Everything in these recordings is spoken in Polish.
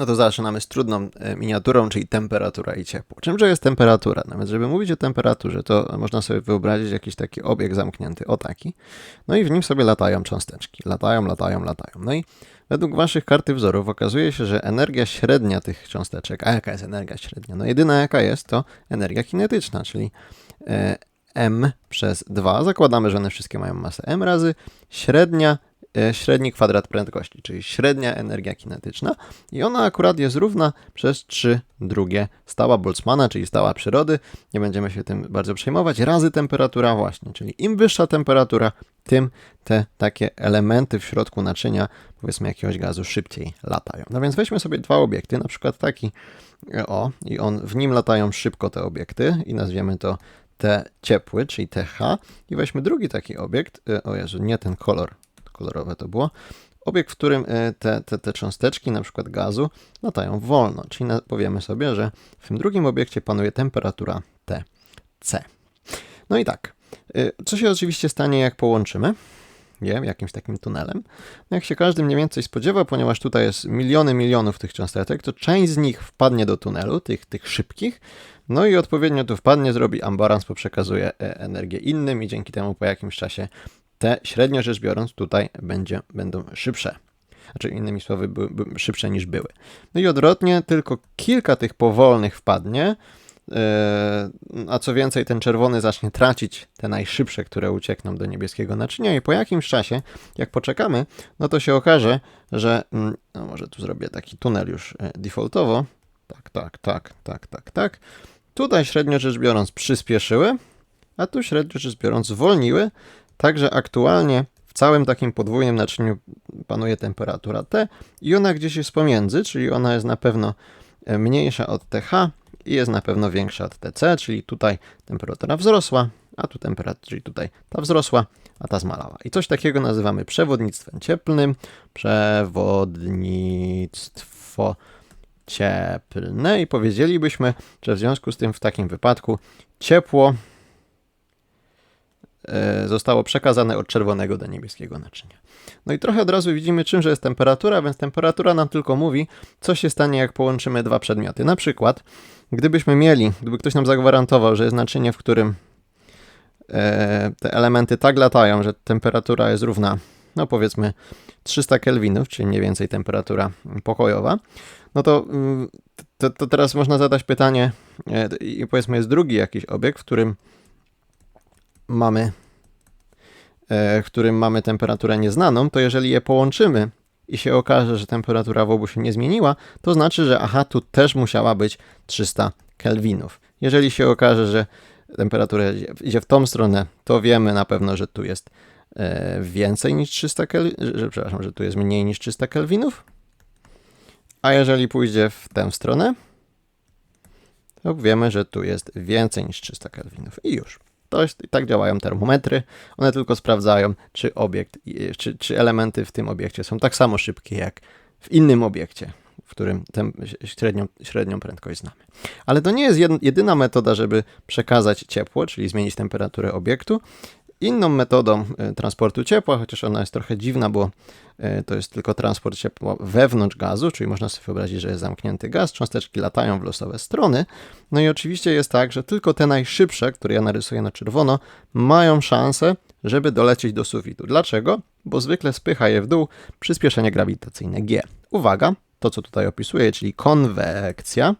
No to zaczynamy z trudną e, miniaturą, czyli temperatura i ciepło. Czymże jest temperatura? Nawet żeby mówić o temperaturze, to można sobie wyobrazić jakiś taki obiekt zamknięty, o taki. No i w nim sobie latają cząsteczki. Latają, latają, latają. No i według waszych karty wzorów okazuje się, że energia średnia tych cząsteczek, a jaka jest energia średnia? No jedyna jaka jest, to energia kinetyczna, czyli e, m przez 2. Zakładamy, że one wszystkie mają masę m razy średnia średni kwadrat prędkości, czyli średnia energia kinetyczna. I ona akurat jest równa przez 3 drugie stała Boltzmana, czyli stała przyrody, nie będziemy się tym bardzo przejmować, razy temperatura właśnie, czyli im wyższa temperatura, tym te takie elementy w środku naczynia, powiedzmy jakiegoś gazu, szybciej latają. No więc weźmy sobie dwa obiekty, na przykład taki, e, o, i on, w nim latają szybko te obiekty i nazwiemy to T ciepły, czyli TH i weźmy drugi taki obiekt, e, o Jezu, nie ten kolor, kolorowe to było, obiekt, w którym e, te, te, te cząsteczki, na przykład gazu, latają wolno. Czyli powiemy sobie, że w tym drugim obiekcie panuje temperatura TC. No i tak, e, co się oczywiście stanie, jak połączymy je jakimś takim tunelem? No jak się każdy mniej więcej spodziewa, ponieważ tutaj jest miliony milionów tych cząsteczek, to część z nich wpadnie do tunelu, tych, tych szybkich, no i odpowiednio tu wpadnie, zrobi ambarans, bo przekazuje e, energię innym i dzięki temu po jakimś czasie te średnio rzecz biorąc tutaj będzie, będą szybsze. Znaczy innymi słowy, by, by, szybsze niż były. No i odwrotnie, tylko kilka tych powolnych wpadnie, yy, a co więcej, ten czerwony zacznie tracić te najszybsze, które uciekną do niebieskiego naczynia i po jakimś czasie, jak poczekamy, no to się okaże, że, mm, no może tu zrobię taki tunel już e, defaultowo, tak, tak, tak, tak, tak, tak, tutaj średnio rzecz biorąc przyspieszyły, a tu średnio rzecz biorąc zwolniły, Także aktualnie w całym takim podwójnym naczyniu panuje temperatura T i ona gdzieś jest pomiędzy, czyli ona jest na pewno e, mniejsza od TH i jest na pewno większa od TC, czyli tutaj temperatura wzrosła, a tu temperatura, czyli tutaj ta wzrosła, a ta zmalała. I coś takiego nazywamy przewodnictwem cieplnym. Przewodnictwo cieplne i powiedzielibyśmy, że w związku z tym w takim wypadku ciepło zostało przekazane od czerwonego do niebieskiego naczynia. No i trochę od razu widzimy, czymże jest temperatura, więc temperatura nam tylko mówi, co się stanie, jak połączymy dwa przedmioty. Na przykład, gdybyśmy mieli, gdyby ktoś nam zagwarantował, że jest naczynie, w którym e, te elementy tak latają, że temperatura jest równa, no powiedzmy 300 kelwinów, czyli mniej więcej temperatura pokojowa, no to, mm, to, to teraz można zadać pytanie, e, i powiedzmy jest drugi jakiś obiekt, w którym mamy, e, którym mamy temperaturę nieznaną, to jeżeli je połączymy i się okaże, że temperatura w obu się nie zmieniła, to znaczy, że aha, tu też musiała być 300 kelwinów. Jeżeli się okaże, że temperatura idzie w tą stronę, to wiemy na pewno, że tu jest e, więcej niż 300 kelwinów, że, przepraszam, że tu jest mniej niż 300 kelwinów. A jeżeli pójdzie w tę stronę, to wiemy, że tu jest więcej niż 300 kelwinów i już. To jest, tak działają termometry. One tylko sprawdzają, czy obiekt, czy, czy elementy w tym obiekcie są tak samo szybkie jak w innym obiekcie, w którym tę średnią, średnią prędkość znamy. Ale to nie jest jedyna metoda, żeby przekazać ciepło, czyli zmienić temperaturę obiektu. Inną metodą e, transportu ciepła, chociaż ona jest trochę dziwna, bo e, to jest tylko transport ciepła wewnątrz gazu, czyli można sobie wyobrazić, że jest zamknięty gaz, cząsteczki latają w losowe strony. No i oczywiście jest tak, że tylko te najszybsze, które ja narysuję na czerwono, mają szansę, żeby dolecieć do sufitu. Dlaczego? Bo zwykle spycha je w dół przyspieszenie grawitacyjne G. Uwaga, to co tutaj opisuję, czyli konwekcja,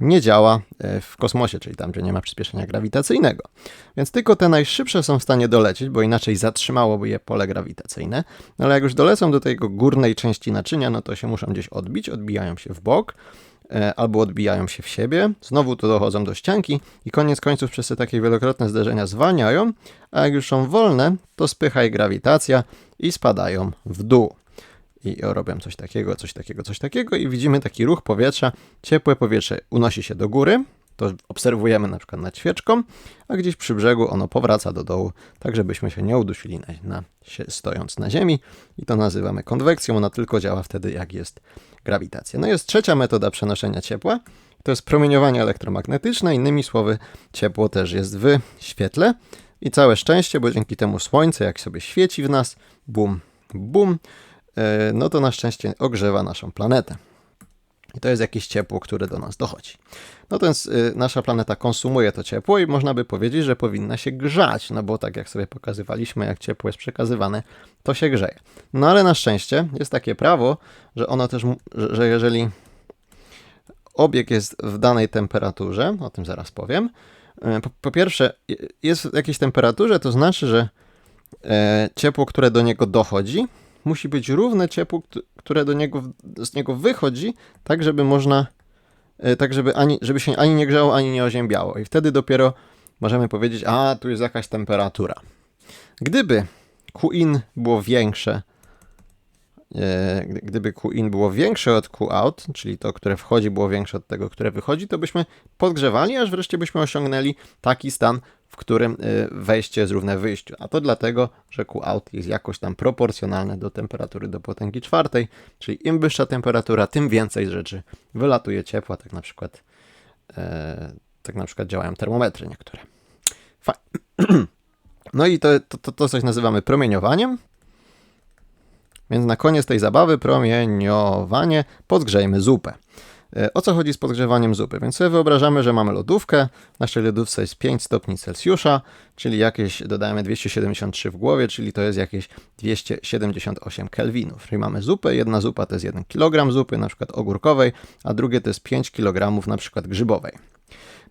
nie działa e, w kosmosie, czyli tam, gdzie nie ma przyspieszenia grawitacyjnego. Więc tylko te najszybsze są w stanie dolecieć, bo inaczej zatrzymałoby je pole grawitacyjne. No ale jak już dolecą do tej górnej części naczynia, no to się muszą gdzieś odbić, odbijają się w bok e, albo odbijają się w siebie, znowu tu dochodzą do ścianki i koniec końców przez te takie wielokrotne zderzenia zwalniają, a jak już są wolne, to spycha je grawitacja i spadają w dół i robią coś takiego, coś takiego, coś takiego i widzimy taki ruch powietrza. Ciepłe powietrze unosi się do góry, to obserwujemy na przykład nad świeczką, a gdzieś przy brzegu ono powraca do dołu, tak żebyśmy się nie udusili na, na, stojąc na ziemi i to nazywamy konwekcją, ona tylko działa wtedy jak jest grawitacja. No jest trzecia metoda przenoszenia ciepła, to jest promieniowanie elektromagnetyczne, innymi słowy ciepło też jest w świetle i całe szczęście, bo dzięki temu słońce jak sobie świeci w nas, bum, bum, no to na szczęście ogrzewa naszą planetę. I to jest jakieś ciepło, które do nas dochodzi. No więc y, nasza planeta konsumuje to ciepło i można by powiedzieć, że powinna się grzać, no bo tak jak sobie pokazywaliśmy, jak ciepło jest przekazywane, to się grzeje. No ale na szczęście jest takie prawo, że ono też, że, że jeżeli obieg jest w danej temperaturze, o tym zaraz powiem, y, po, po pierwsze jest w jakiejś temperaturze, to znaczy, że e, ciepło, które do niego dochodzi, musi być równe ciepłu, które do niego, z niego wychodzi, tak żeby można, e, tak żeby, ani, żeby się ani nie grzało, ani nie oziębiało. I wtedy dopiero możemy powiedzieć, a tu jest jakaś temperatura. Gdyby Qin było większe, e, gdyby Qin było większe od Qout, czyli to, które wchodzi było większe od tego, które wychodzi, to byśmy podgrzewali, aż wreszcie byśmy osiągnęli taki stan, w którym y, wejście jest równe wyjściu. A to dlatego, że Qout jest jakoś tam proporcjonalne do temperatury do potęgi czwartej, czyli im wyższa temperatura, tym więcej rzeczy wylatuje ciepła, tak na przykład, e, tak na przykład działają termometry niektóre. Fajnie. No i to, to, to, to coś nazywamy promieniowaniem. Więc na koniec tej zabawy, promieniowanie, podgrzejmy zupę. E, o co chodzi z podgrzewaniem zupy? Więc sobie wyobrażamy, że mamy lodówkę. W naszej lodówce jest 5 stopni Celsjusza, czyli jakieś, dodajemy 273 w głowie, czyli to jest jakieś 278 kelwinów. Czyli mamy zupę, jedna zupa to jest 1 kg zupy, na przykład ogórkowej, a drugie to jest 5 kg na przykład grzybowej.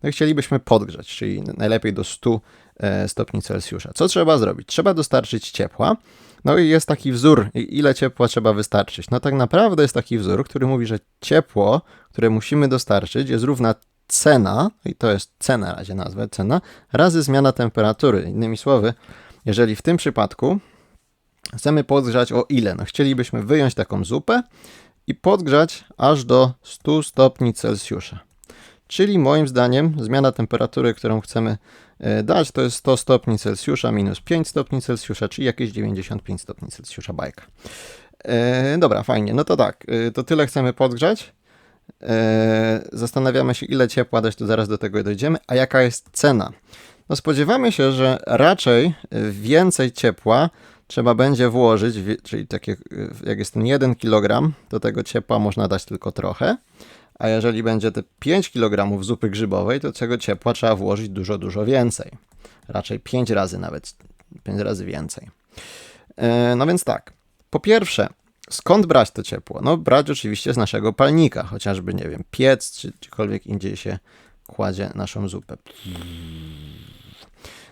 No chcielibyśmy podgrzać, czyli najlepiej do 100 e, stopni Celsjusza. Co trzeba zrobić? Trzeba dostarczyć ciepła, no i jest taki wzór, ile ciepła trzeba wystarczyć. No tak naprawdę jest taki wzór, który mówi, że ciepło, które musimy dostarczyć, jest równa cena, i to jest cena na razie nazwę, cena, razy zmiana temperatury. Innymi słowy, jeżeli w tym przypadku chcemy podgrzać o ile? No chcielibyśmy wyjąć taką zupę i podgrzać aż do 100 stopni Celsjusza. Czyli moim zdaniem zmiana temperatury, którą chcemy e, dać, to jest 100 stopni Celsjusza minus 5 stopni Celsjusza, czyli jakieś 95 stopni Celsjusza bajka. E, dobra, fajnie. No to tak, e, to tyle chcemy podgrzać. E, zastanawiamy się, ile ciepła dać, to zaraz do tego dojdziemy. A jaka jest cena? No spodziewamy się, że raczej więcej ciepła trzeba będzie włożyć, czyli takie, jak jest ten 1 kg, do tego ciepła można dać tylko trochę a jeżeli będzie te 5 kg zupy grzybowej, to tego ciepła trzeba włożyć dużo, dużo więcej. Raczej 5 razy nawet, 5 razy więcej. E, no więc tak, po pierwsze, skąd brać to ciepło? No brać oczywiście z naszego palnika, chociażby, nie wiem, piec, czy gdziekolwiek indziej się kładzie naszą zupę.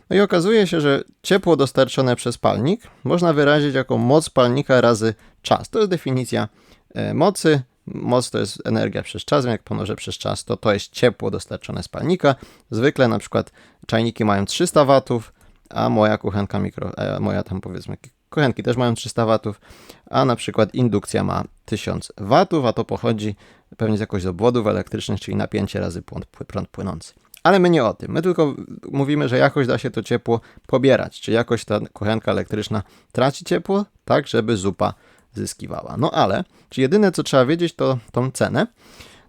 No i okazuje się, że ciepło dostarczone przez palnik można wyrazić jako moc palnika razy czas. To jest definicja e, mocy. Moc to jest energia przez czas, jak ponożę przez czas, to to jest ciepło dostarczone z palnika. Zwykle na przykład czajniki mają 300 watów, a moja kuchenka mikro, a moja tam powiedzmy kuchenki też mają 300 watów, a na przykład indukcja ma 1000 watów, a to pochodzi pewnie z jakoś obwodów elektrycznych, czyli napięcie razy prąd, prąd płynący. Ale my nie o tym. My tylko mówimy, że jakoś da się to ciepło pobierać, czy jakoś ta kuchenka elektryczna traci ciepło, tak żeby zupa zyskiwała. No ale, czy jedyne co trzeba wiedzieć to tą cenę.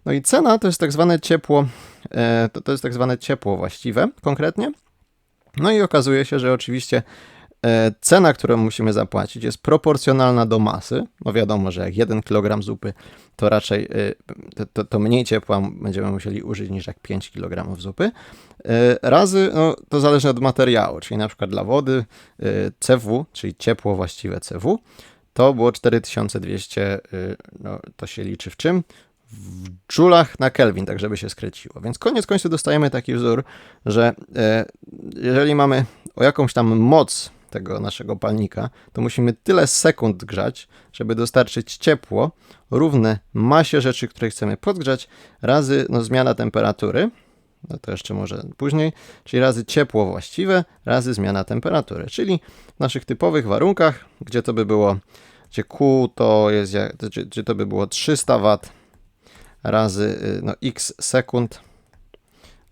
No i cena to jest tak zwane ciepło, e, to, to jest tak zwane ciepło właściwe konkretnie. No i okazuje się, że oczywiście e, cena, którą musimy zapłacić jest proporcjonalna do masy. No wiadomo, że jak 1 kg zupy, to raczej e, to, to, to, mniej ciepła będziemy musieli użyć niż jak 5 kg zupy. Razy, no, to zależy od materiału, czyli na przykład dla wody CW, czyli ciepło właściwe CW, to było 4200, y, no, to się liczy w czym? W dżulach na Kelvin, tak żeby się skręciło. Więc koniec końców dostajemy taki wzór, że e, jeżeli mamy o jakąś tam moc tego naszego palnika, to musimy tyle sekund grzać, żeby dostarczyć ciepło równe masie rzeczy, które chcemy podgrzać, razy no, zmiana temperatury, no to jeszcze może później, czyli razy ciepło właściwe, razy zmiana temperatury, czyli w naszych typowych warunkach, gdzie to by było gdzie Q to jest, gdzie, gdzie to by było 300 W razy y, no, x sekund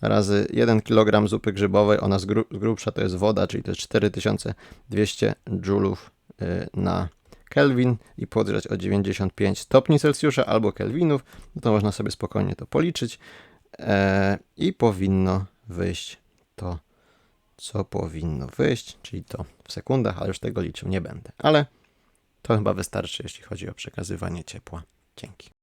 razy 1 kg zupy grzybowej, ona z, gru, z grubsza to jest woda, czyli to jest 4200 joulów y, na Kelvin i podgrzać o 95 stopni Celsjusza albo Kelvinów, no to można sobie spokojnie to policzyć i powinno wyjść to, co powinno wyjść, czyli to w sekundach, ale już tego liczył nie będę. Ale To chyba wystarczy, jeśli chodzi o przekazywanie ciepła. Dzięki.